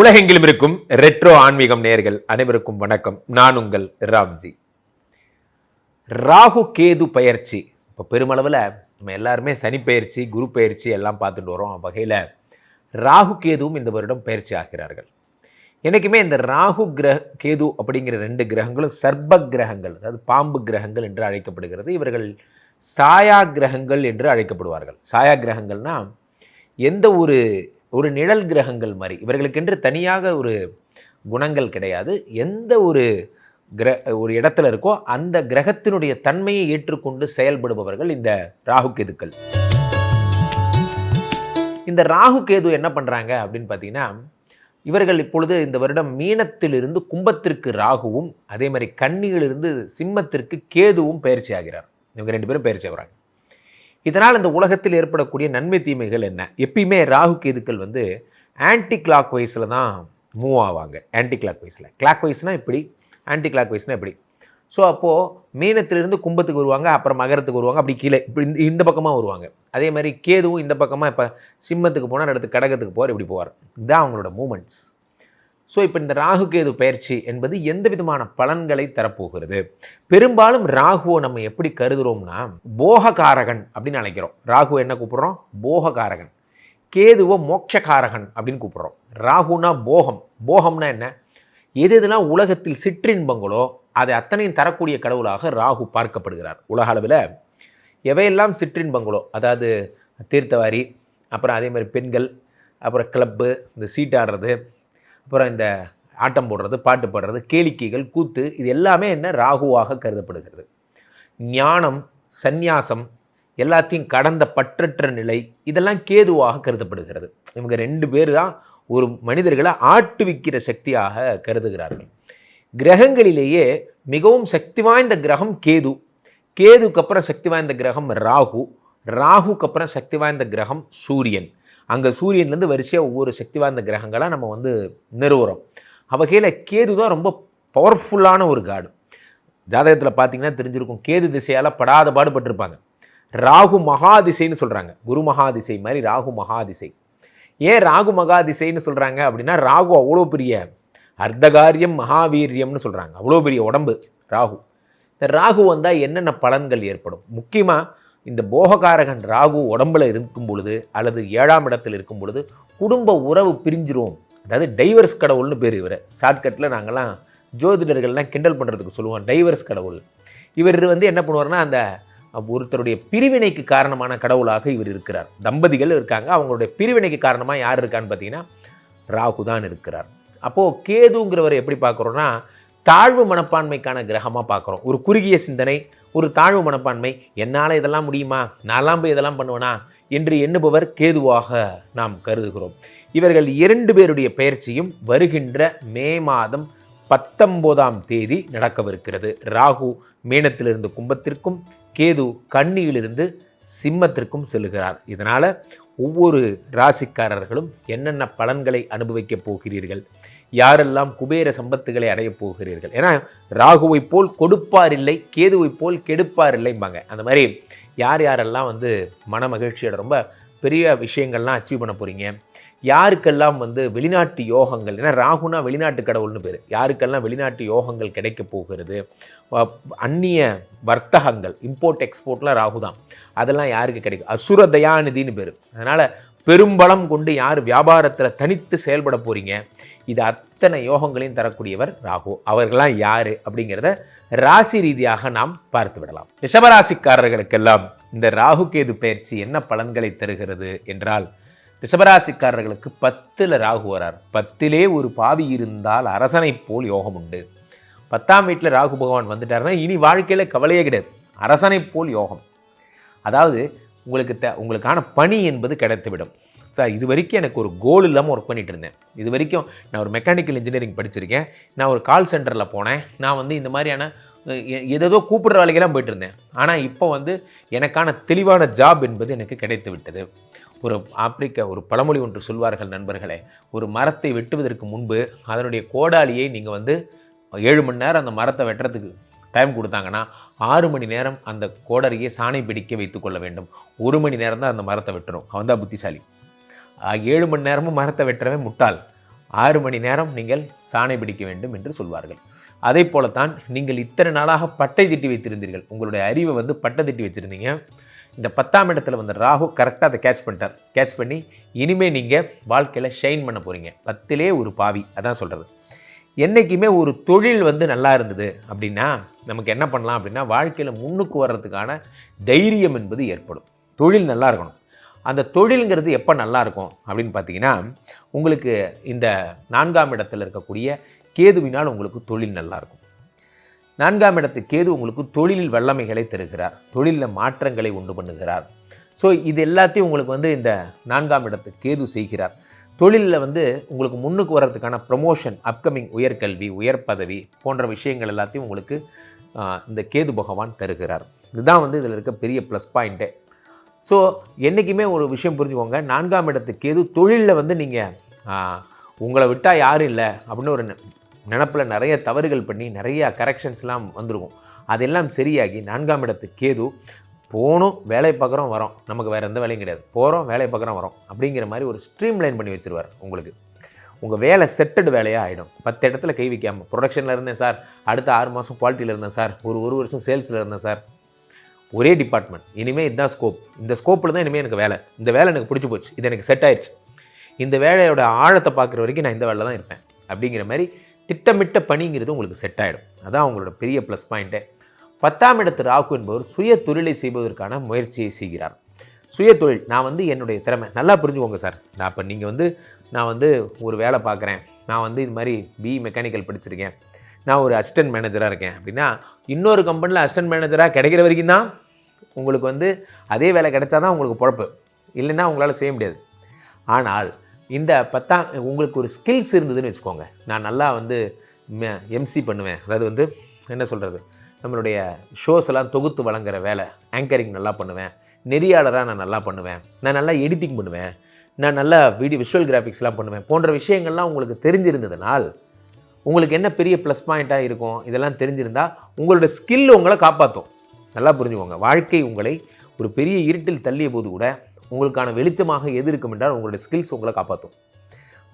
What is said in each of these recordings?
உலகெங்கிலும் இருக்கும் ரெட்ரோ ஆன்மீகம் நேர்கள் அனைவருக்கும் வணக்கம். நான் உங்கள் ராம்ஜி. ராகு கேது பயிற்சி. இப்போ பெருமளவில் நம்ம எல்லாருமே சனி பயிற்சி குரு பயிற்சி எல்லாம் பார்த்துட்டு வரோம். வகையில் ராகு கேதுவும் இந்த வருடம் பயிற்சி ஆகிறார்கள். என்றைக்குமே இந்த ராகு கிரக கேது அப்படிங்கிற ரெண்டு கிரகங்களும் சர்ப்ப கிரகங்கள் அதாவது பாம்பு கிரகங்கள் என்று அழைக்கப்படுகிறது. இவர்கள் சாயா கிரகங்கள் என்று அழைக்கப்படுவார்கள். சாயா கிரகங்கள்னா எந்த ஒரு ஒரு நிழல் கிரகங்கள் மாதிரி. இவர்களுக்கென்று தனியாக ஒரு குணங்கள் கிடையாது. எந்த ஒரு கிர ஒரு இடத்துல இருக்கோ அந்த கிரகத்தினுடைய தன்மையை ஏற்றுக்கொண்டு செயல்படுபவர்கள் இந்த ராகு கேதுக்கள். இந்த ராகு கேது என்ன பண்ணுறாங்க அப்படின்னு பார்த்தீங்கன்னா இவர்கள் இப்பொழுது இந்த வருடம் மீனத்திலிருந்து கும்பத்திற்கு ராகுவும் அதே மாதிரி கன்னியிலிருந்து சிம்மத்திற்கு கேதுவும் பயிற்சி ஆகிறார். இவங்க ரெண்டு பேரும் பயிற்சி ஆகிறாங்க. இதனால் இந்த உலகத்தில் ஏற்படக்கூடிய நன்மை தீமைகள் என்ன? எப்பயுமே ராகு கேதுக்கள் வந்து ஆன்டி கிளாக் வைஸில் தான் மூவ் ஆவாங்க. ஆன்டி கிளாக் வைஸில் கிளாக் வைஸ்னால் இப்படி ஆன்டி கிளாக் வைஸ்னால் இப்படி. ஸோ அப்போது மீனத்திலிருந்து கும்பத்துக்கு வருவாங்க அப்புறம் மகரத்துக்கு வருவாங்க அப்படி கீழே இப்படி இந்த இந்த பக்கமாக வருவாங்க. அதே மாதிரி கேதுவும் இந்த பக்கமாக இப்போ சிம்மத்துக்கு போனால் அடுத்து கடகத்துக்கு போவார் இப்படி போவார். இதுதான் அவங்களோட மூமெண்ட்ஸ் ஸோ இப்போ இந்த ராகு கேது பயிற்சி என்பது எந்த விதமான பலன்களை தரப்போகிறது? பெரும்பாலும் ராகுவை நம்ம எப்படி கருதுகிறோம்னா போககாரகன் அப்படின்னு நினைக்கிறோம் ராகு என்ன கூப்பிட்றோம்? போககாரகன் கேதுவை மோட்சகாரகன் அப்படின்னு கூப்பிட்றோம். ராகுனா போகம். போகம்னா என்ன? எது எதுனா உலகத்தில் சிற்றின்பங்களோ அதை அத்தனையும் தரக்கூடிய கடவுளாக ராகு பார்க்கப்படுகிறார். உலக அளவில் எவையெல்லாம் சிற்றின்பங்களோ அதாவது தீர்த்தவாரி அப்புறம் அதே மாதிரி பெண்கள் அப்புறம் கிளப்பு இந்த சீட் ஆடுறது அப்புறம் இந்த ஆட்டம் போடுறது பாட்டு பாடுறது கேளிக்கைகள் கூத்து இது எல்லாமே என்ன? ராகுவாக கருதப்படுகிறது. ஞானம் சந்நியாசம் எல்லாத்தையும் கடந்த பற்றற்ற நிலை இதெல்லாம் கேதுவாக கருதப்படுகிறது. இவங்க ரெண்டு பேர் தான் ஒரு மனிதர்களை ஆட்டுவிக்கிற சக்தியாக கருதுகிறார்கள். கிரகங்களிலேயே மிகவும் சக்தி வாய்ந்த கிரகம் கேது. கேதுக்கு அப்புறம் சக்தி வாய்ந்த கிரகம் ராகு. ராகுக்கு அப்புறம் சக்தி வாய்ந்த கிரகம் சூரியன். அங்கே சூரியன்லேருந்து வரிசையாக ஒவ்வொரு சக்தி வாய்ந்த கிரகங்களாக நம்ம வந்து நிறுவுறோம். வகையில் கேது தான் ரொம்ப பவர்ஃபுல்லான ஒரு காடு ஜாதகத்தில் பார்த்தீங்கன்னா தெரிஞ்சிருக்கும் கேது திசையால் படாத பாடுபட்டிருப்பாங்க. ராகு மகாதிசைன்னு சொல்கிறாங்க குரு மகாதிசை மாதிரி ராகு மகாதிசை. ஏன் ராகு மகாதிசைன்னு சொல்கிறாங்க அப்படின்னா ராகு அவ்வளோ பெரிய அர்த்தகாரியம் மகாவீரியம்னு சொல்கிறாங்க அவ்வளோ பெரிய உடம்பு ராகு. இந்த ராகு வந்தால் என்னென்ன பலன்கள் ஏற்படும்? முக்கியமாக இந்த போககாரகன் ராகு உடம்புல இருக்கும் பொழுது அல்லது ஏழாம் இடத்தில் இருக்கும் பொழுது குடும்ப உறவு பிரிஞ்சிரும். அதாவது டைவர்ஸ் கடவுள்னு பேர் இவர். ஷார்ட்கட்டில் நாங்கள்லாம் ஜோதிடர்கள்லாம் கிண்டல் பண்ணுறதுக்கு சொல்லுவோம். டைவர்ஸ் கடவுள். இவர் வந்து என்ன பண்ணுவார்னா அந்த ஒருத்தருடைய பிரிவினைக்கு காரணமான கடவுளாக இவர் இருக்கிறார். தம்பதிகள் இருக்காங்க. அவங்களுடைய பிரிவினைக்கு காரணமாக யார் இருக்கான்னு பார்த்தீங்கன்னா ராகு தான் இருக்கிறார். அப்போது கேதுங்கிறவர் எப்படி பார்க்குறோன்னா தாழ்வு மனப்பான்மைக்கான கிரகமாக பார்க்குறோம். ஒரு குறுகிய சிந்தனை ஒரு தாழ்வு மனப்பான்மை என்னால் இதெல்லாம் முடியுமா? நான்லாம் போய் இதெல்லாம் பண்ணுவேனா? என்று எண்ணுபவர் கேதுவாக நாம் கருதுகிறோம். இவர்கள் இரண்டு பேருடைய பயிற்சியும் வருகின்ற மே மாதம் பத்தொம்போதாம் தேதி நடக்கவிருக்கிறது. ராகு மேனத்திலிருந்து கும்பத்திற்கும் கேது கன்னியிலிருந்து சிம்மத்திற்கும் செல்கிறார். இதனால் ஒவ்வொரு ராசிக்காரர்களும் என்னென்ன பலன்களை அனுபவிக்கப் போகிறீர்கள்? யாரெல்லாம் குபேர சம்பத்துகளை அடையப் போகிறீர்கள்? ஏன்னா ராகுவை போல் கொடுப்பார் இல்லை கேதுவை போல் கெடுப்பார் இல்லைம்பாங்க அந்த மாதிரி யார் யாரெல்லாம் வந்து மன மகிழ்ச்சியோட ரொம்ப பெரிய விஷயங்கள்லாம் அச்சீவ் பண்ண போகிறீங்க யாருக்கெல்லாம் வந்து வெளிநாட்டு யோகங்கள் ஏன்னா ராகுனா வெளிநாட்டு கடவுள்னு பேர். யாருக்கெல்லாம் வெளிநாட்டு யோகங்கள் கிடைக்க போகிறது? அந்நிய வர்த்தகங்கள் இம்போர்ட் எக்ஸ்போர்ட்லாம் ராகு தான் அதெல்லாம் யாருக்கு கிடைக்கும்? அசுர தயாநிதினு பேர். அதனால் பெரும்பலம் கொண்டு யார் வியாபாரத்தில் தனித்து செயல்பட போகிறீங்க இது அத்தனை யோகங்களையும் தரக்கூடியவர் ராகு. அவர்களாம் யார் அப்படிங்கிறத ராசி ரீதியாக நாம் பார்த்து விடலாம். ரிஷபராசிக்காரர்களுக்கெல்லாம் இந்த ராகு கேது பயிற்சி என்ன பலன்களை தருகிறது என்றால் ரிஷபராசிக்காரர்களுக்கு பத்தில் ராகு வரார். பத்திலே ஒரு பாவி இருந்தால் அரசனை போல் யோகம் உண்டு. பத்தாம் வீட்டில் ராகு பகவான் வந்துட்டாருன்னா இனி வாழ்க்கையில் கவலையே கிடையாது. அரசனை போல் யோகம். அதாவது உங்களுக்கு த உங்களுக்கான பணி என்பது கிடைத்துவிடும். சார் இது வரைக்கும் எனக்கு ஒரு கோல் இல்லாமல் ஒர்க் பண்ணிகிட்டு இருந்தேன். இது வரைக்கும் நான் ஒரு மெக்கானிக்கல் இன்ஜினியரிங் படிச்சிருக்கேன். நான் ஒரு கால் சென்டரில் போனேன். நான் வந்து இந்த மாதிரியான ஏதேதோ கூப்பிடுற வேலைக்கெல்லாம் போயிட்டு இருந்தேன். ஆனால் இப்போ வந்து எனக்கான தெளிவான ஜாப் என்பது எனக்கு கிடைத்து விட்டது. ஒரு ஆப்பிரிக்க ஒரு பழமொழி ஒன்று சொல்வார்கள் நண்பர்களே ஒரு மரத்தை வெட்டுவதற்கு முன்பு அதனுடைய கோடாலியை நீங்கள் வந்து ஏழு மணி நேரம் அந்த மரத்தை வெட்டுறதுக்கு டைம் கொடுத்தாங்கன்னா ஆறு மணி நேரம் அந்த கோடரியை சாணை பிடிக்க வைத்துக்கொள்ள வேண்டும். ஒரு மணி நேரம் தான் அந்த மரத்தை வெட்டணும். அவன் தான் புத்திசாலி. ஏழு மணி நேரமும் மரத்தை வெட்டுறவன் முட்டாள். ஆறு மணி நேரம் நீங்கள் சாணை பிடிக்க வேண்டும் என்று சொல்வார்கள். அதே போலத்தான் நீங்கள் இத்தனை நாளாக பட்டை திட்டி வைத்திருந்தீர்கள். உங்களுடைய அறிவை வந்து பட்டை திட்டி வச்சுருந்தீங்க. இந்த பத்தாம் இடத்துல வந்த ராகு கரெக்டாக அதை கேட்ச் பண்ணிட்டார். கேட்ச் பண்ணி இனிமேல் நீங்கள் வாழ்க்கையில் ஷைன் பண்ண போகிறீங்க பத்திலே ஒரு பாவி அதான் சொல்கிறது என்றைக்குமே ஒரு தொழில் வந்து நல்லா இருந்தது அப்படின்னா நமக்கு என்ன பண்ணலாம் அப்படின்னா வாழ்க்கையில் முன்னுக்கு வர்றதுக்கான தைரியம் என்பது ஏற்படும். தொழில் நல்லா இருக்கணும். அந்த தொழிலுங்கிறது எப்போ நல்லாயிருக்கும் அப்படின்னு பார்த்தீங்கன்னா உங்களுக்கு இந்த நான்காம் இடத்தில் இருக்கக்கூடிய கேதுவினால் உங்களுக்கு தொழில் நல்லாயிருக்கும். நான்காம் இடத்து கேது உங்களுக்கு தொழிலில் வல்லமைகளை தருகிறார் தொழிலில் மாற்றங்களை உண்டு பண்ணுகிறார். ஸோ இது எல்லாத்தையும் உங்களுக்கு வந்து இந்த நான்காம் இடத்து கேது செய்கிறார். தொழிலில் வந்து உங்களுக்கு முன்னுக்கு வர்றதுக்கான ப்ரமோஷன் அப்கமிங் உயர்கல்வி உயர் பதவி போன்ற விஷயங்கள் எல்லாத்தையும் உங்களுக்கு இந்த கேது பகவான் தருகிறார். இதுதான் வந்து இதில் இருக்க பெரிய ப்ளஸ் பாயிண்ட்டு ஸோ என்றைக்குமே ஒரு விஷயம் புரிஞ்சுக்கோங்க. நான்காம் இடத்துக்கு எது தொழிலில் வந்து நீங்கள் உங்களை விட்டால் யாரும் இல்லை அப்படின்னு ஒரு நினப்பில் நிறைய தவறுகள் பண்ணி நிறைய கரெக்ஷன்ஸ்லாம் வந்திருக்கும். அதெல்லாம் சரியாகி நான்காம் இடத்து கேது போகணும் வேலை பார்க்குறோம் வரோம். நமக்கு வேறு எந்த வேலையும் கிடையாது. போகிறோம் வேலை பார்க்குறோம் வரோம். அப்படிங்கிற மாதிரி ஒரு ஸ்ட்ரீம் லைன் பண்ணி வச்சுருவார் உங்களுக்கு. உங்கள் வேலை செட்டடு வேலையாக ஆகிடும் பத்து இடத்துல கை வைக்காமல் ப்ரொடக்ஷனில் இருந்தேன் சார். அடுத்த ஆறு மாதம் குவாலிட்டியில் இருந்தேன் சார். ஒரு ஒரு வருஷம் சேல்ஸில் இருந்தேன் சார். ஒரே டிபார்ட்மெண்ட் இனிமேல் இதுதான் ஸ்கோப் இந்த ஸ்கோப்பில் தான் இனிமேல் எனக்கு வேலை. இந்த வேலை எனக்கு பிடிச்சி போச்சு. இது எனக்கு செட் ஆயிடுச்சு இந்த வேலையோட ஆழத்தை பார்க்குற வரைக்கும் நான் இந்த வேலை தான் இருப்பேன். அப்படிங்கிற மாதிரி திட்டமிட்ட பணிங்கிறது உங்களுக்கு செட் ஆகிடும் அதான் உங்களோட பெரிய ப்ளஸ் பாயிண்ட்டே பத்தாம் இடத்து ராகு என்பவர் சுய தொழிலை செய்வதற்கான முயற்சியை செய்கிறார். சுய தொழில் நான் வந்து என்னுடைய திறமை. நல்லா புரிஞ்சுக்கோங்க சார். நான் இப்போ நீங்கள் வந்து நான் வந்து ஒரு வேலை பார்க்குறேன். நான் வந்து இது மாதிரி பி மெக்கானிக்கல் படிச்சிருக்கேன். நான் ஒரு அசிஸ்டன்ட் மேனேஜராக இருக்கேன். அப்படின்னா இன்னொரு கம்பெனியில் அசிஸ்டன்ட் மேனேஜராக கிடைக்கிற வரைக்கும் தான் உங்களுக்கு வந்து அதே வேலை கிடைச்சாதான் உங்களுக்கு பொழப்பு. இல்லைன்னா உங்களால் செய்ய முடியாது. ஆனால் இந்த பத்தாம் உங்களுக்கு ஒரு ஸ்கில்ஸ் இருந்ததுன்னு வச்சுக்கோங்க. நான் நல்லா வந்து எம்சி பண்ணுவேன். அதாவது வந்து என்ன சொல்கிறது நம்மளுடைய ஷோஸ் எல்லாம் தொகுத்து வழங்குற வேலை. ஆங்கரிங் நல்லா பண்ணுவேன். நெறியாளராக நான் நல்லா பண்ணுவேன். நான் நல்லா எடிட்டிங் பண்ணுவேன். நான் நல்லா வீடியோ விஷுவல் கிராஃபிக்ஸ்லாம் பண்ணுவேன். போன்ற விஷயங்கள்லாம் உங்களுக்கு தெரிஞ்சிருந்ததுனால் உங்களுக்கு என்ன பெரிய ப்ளஸ் பாயிண்ட்டாக இருக்கும்? இதெல்லாம் தெரிஞ்சிருந்தால் உங்களோட ஸ்கில் உங்களை காப்பாற்றும் நல்லா புரிஞ்சுக்கோங்க. வாழ்க்கை உங்களை ஒரு பெரிய இருட்டில் தள்ளிய போது கூட உங்களுக்கான வெளிச்சமாக எது இருக்கும் என்றால் உங்களுடைய ஸ்கில்ஸ் உங்களை காப்பாற்றும்.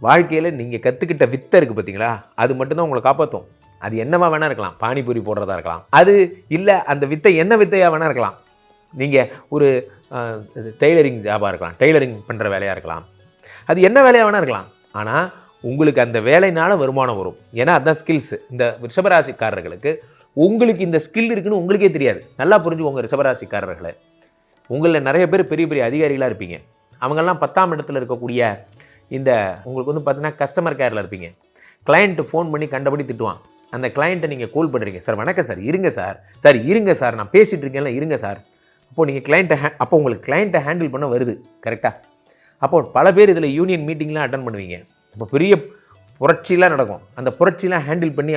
வாழ்க்கையில் நீங்கள் கற்றுக்கிட்ட வித்தை இருக்குது பார்த்தீங்களா அது மட்டும்தான் உங்களை காப்பாற்றும். அது என்னவா வேணால் இருக்கலாம். பானிபூரி போடுறதா இருக்கலாம். அது இல்லை அந்த வித்தை என்ன வித்தையாக வேணால் இருக்கலாம். நீங்கள் ஒரு டெய்லரிங் ஜாபாக இருக்கலாம். டெய்லரிங் பண்ணுற வேலையாக இருக்கலாம். அது என்ன வேலையாக வேணால் இருக்கலாம். ஆனால் உங்களுக்கு அந்த வேலையினால் வருமானம் வரும். ஏன்னா அதுதான் ஸ்கில்ஸு இந்த ரிஷபராசிக்காரர்களுக்கு உங்களுக்கு இந்த ஸ்கில் இருக்குன்னு உங்களுக்கே தெரியாது. நல்லா புரிஞ்சுக்கோங்க ரிஷபராசிக்காரர்களை. உங்களில் நிறைய பேர் பெரிய பெரிய அதிகாரிகளாக இருப்பீங்க. அவங்கெல்லாம் பத்தாம் இடத்துல இருக்கக்கூடிய இந்த உங்களுக்கு வந்து பார்த்தீங்கன்னா கஸ்டமர் கேரில் இருப்பீங்க. கிளையண்ட்டு ஃபோன் பண்ணி கண்டபடி திட்டுவான். அந்த கிளையண்ட்டை நீங்கள் கால் பண்ணுறீங்க சார் வணக்கம் சார். இருங்க சார். சார் இருங்க சார். நான் பேசிகிட்டு இருக்கேன்ல. இருங்க சார். அப்போது நீங்கள் கிளைண்ட்டை ஹே அப்போ உங்களுக்கு கிளைண்ட்டை ஹேண்டில் பண்ண வருது. கரெக்டாக அப்போ பல பேர் இதில் யூனியன் மீட்டிங்லாம் அட்டன் பண்ணுவீங்க. இப்போ பெரிய புரட்சிலாம் நடக்கும். அந்த புரட்சிலாம் ஹேண்டில் பண்ணி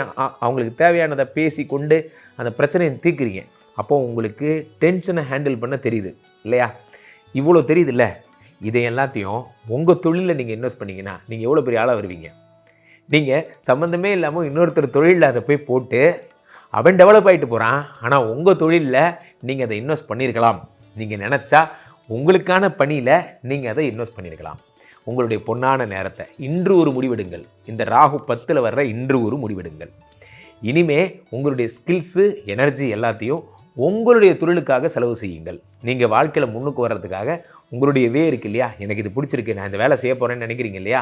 அவங்களுக்கு தேவையானதை பேசி கொண்டு அந்த பிரச்சனையை தீர்க்குறீங்க. அப்போ உங்களுக்கு டென்ஷனை ஹேண்டில் பண்ண தெரியுது இல்லையா? இவ்வளோ தெரியுதுல்ல? இதை எல்லாத்தையும் உங்கள் தொழிலில் நீங்கள் இன்வெஸ்ட் பண்ணீங்கன்னா நீங்கள் எவ்வளோ பெரிய ஆளாக வருவீங்க? நீங்கள் சம்மந்தமே இல்லாமல் இன்னொருத்தர் தொழிலில் அதை போய் போட்டு அவன் டெவலப் ஆகிட்டு போகிறான் ஆனால் உங்கள் தொழிலில் நீங்கள் அதை இன்வெஸ்ட் பண்ணியிருக்கலாம் நீங்கள் நினச்சா உங்களுக்கான பணியில் நீங்கள் அதை இன்வெஸ்ட் பண்ணியிருக்கலாம் உங்களுடைய பொன்னான நேரத்தை இன்று ஒரு முடிவெடுங்கள். இந்த ராகு பத்தில் வர்ற இன்று ஒரு முடிவெடுங்கள். இனிமே உங்களுடைய ஸ்கில்ஸு எனர்ஜி எல்லாத்தையும் உங்களுடைய தொழிலுக்காக செலவு செய்யுங்கள். நீங்கள் வாழ்க்கையில் முன்னுக்கு வர்றதுக்காக உங்களுடைய வே இருக்கு இல்லையா? எனக்கு இது பிடிச்சிருக்கு நான் இந்த வேலை செய்ய போகிறேன்னு நினைக்கிறீங்க இல்லையா?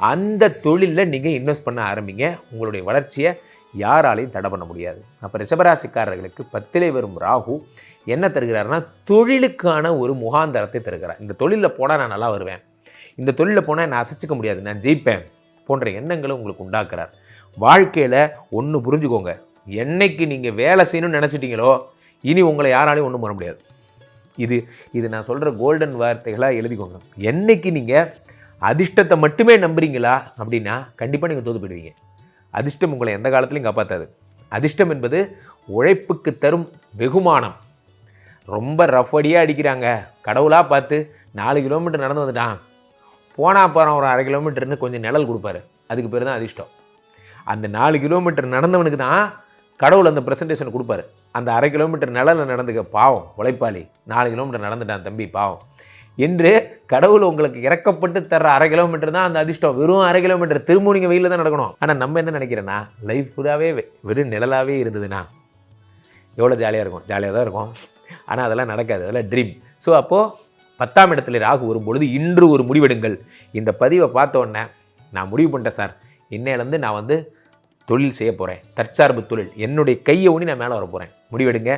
அந்த தொழிலில் நீங்கள் இன்வெஸ்ட் பண்ண ஆரம்பிங்க. உங்களுடைய வளர்ச்சியை யாராலையும் தடை பண்ண முடியாது. அப்போ ரிஷபராசிக்காரர்களுக்கு பத்திலே வரும் ராகு என்ன தருகிறாருன்னா தொழிலுக்கான ஒரு முகாந்தரத்தை தருகிறார். இந்த தொழிலில் போனால் நான் நல்லா வருவேன். இந்த தொழிலில் போனால் நான் அசைச்சிக்க முடியாது. நான் ஜெயிப்பேன் போன்ற எண்ணங்களை உங்களுக்கு உண்டாக்குறார். வாழ்க்கையில் ஒன்று புரிஞ்சுக்கோங்க. என்னைக்கு நீங்கள் வேலை செய்யணும்னு நினச்சிட்டீங்களோ இனி உங்களை யாராலையும் ஒன்றும் பண்ண முடியாது. இது இது நான் சொல்கிற கோல்டன் வார்த்தைகளாக எழுதிக்கோங்க. என்னைக்கு நீங்கள் அதிர்ஷ்டத்தை மட்டுமே நம்புறீங்களா அப்படின்னா கண்டிப்பாக நீங்கள் தோது போயிடுவீங்க. அதிர்ஷ்டம் உங்களை எந்த காலத்துலையும் காப்பாற்றாது அதிர்ஷ்டம் என்பது உழைப்புக்கு தரும் வெகுமானம். ரொம்ப ரஃப் அடியாக அடிக்கிறாங்க. கடவுளாக பார்த்து நாலு கிலோமீட்டர் நடந்து வந்துட்டான். போனால் போகிறான் ஒரு அரை கிலோமீட்டர்னு கொஞ்சம் நிழல் கொடுப்பாரு. அதுக்கு பேர் தான் அதிர்ஷ்டம். அந்த நாலு கிலோமீட்டர் நடந்தவனுக்கு தான் கடவுள் அந்த ப்ரெசன்டேஷன் கொடுப்பாரு. அந்த அரை கிலோமீட்டர் நிழலில் நடந்துக்க பாவம் உழைப்பாளி. நாலு கிலோமீட்டர் நடந்துட்டான் தம்பி பாவம். என்று கடவுள் உங்களுக்கு இறக்கப்பட்டு தர்ற அரை கிலோமீட்டர் தான் அந்த அதிர்ஷ்டம். வெறும் அரை கிலோமீட்டர் திரும்ப நீங்கள் வெயிலில் தான் நடக்கணும். ஆனால் நம்ம என்ன நினைக்கிறேன்னா லைஃப் ஃபுல்லாகவே வெறும் நிழலாகவே இருந்ததுன்னா எவ்வளோ ஜாலியாக இருக்கும்? ஜாலியாக தான் இருக்கும். ஆனால் அதெல்லாம் நடக்காது. அதெல்லாம் ட்ரீம் ஸோ அப்போது பத்தாம் இடத்துல ராகு வரும்பொழுது இன்று ஒரு முடிவெடுங்கள். இந்த பதிவை பார்த்த உடனே நான் முடிவு பண்ணிட்டேன் சார். இன்னையிலேருந்து நான் வந்து தொழில் செய்ய போகிறேன் தற்சார்பு தொழில். என்னுடைய கையை ஊனி நான் மேலே வர போகிறேன் முடிவெடுங்க.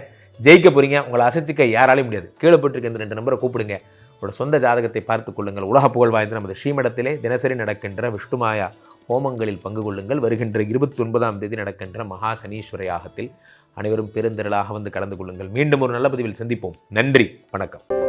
ஜெயிக்க போகிறீங்க உங்களை அசைச்சிக்க யாராலையும் முடியாது. கீழே போட்டிருக்க இந்த ரெண்டு நம்பரை கூப்பிடுங்க. உங்களோட சொந்த ஜாதகத்தை பார்த்து கொள்ளுங்கள். உலக புகழ் வாய்ந்த நமது ஸ்ரீமடத்திலே தினசரி நடக்கின்ற விஷ்ணுமாயா ஹோமங்களில் பங்கு கொள்ளுங்கள். வருகின்ற இருபத்தி ஒன்பதாம் தேதி நடக்கின்ற மகா சனீஸ்வர யாகத்தில் அனைவரும் பெருந்திரளாக வந்து கலந்து கொள்ளுங்கள். மீண்டும் ஒரு நல்ல பதிவில் சந்திப்போம். நன்றி. வணக்கம்.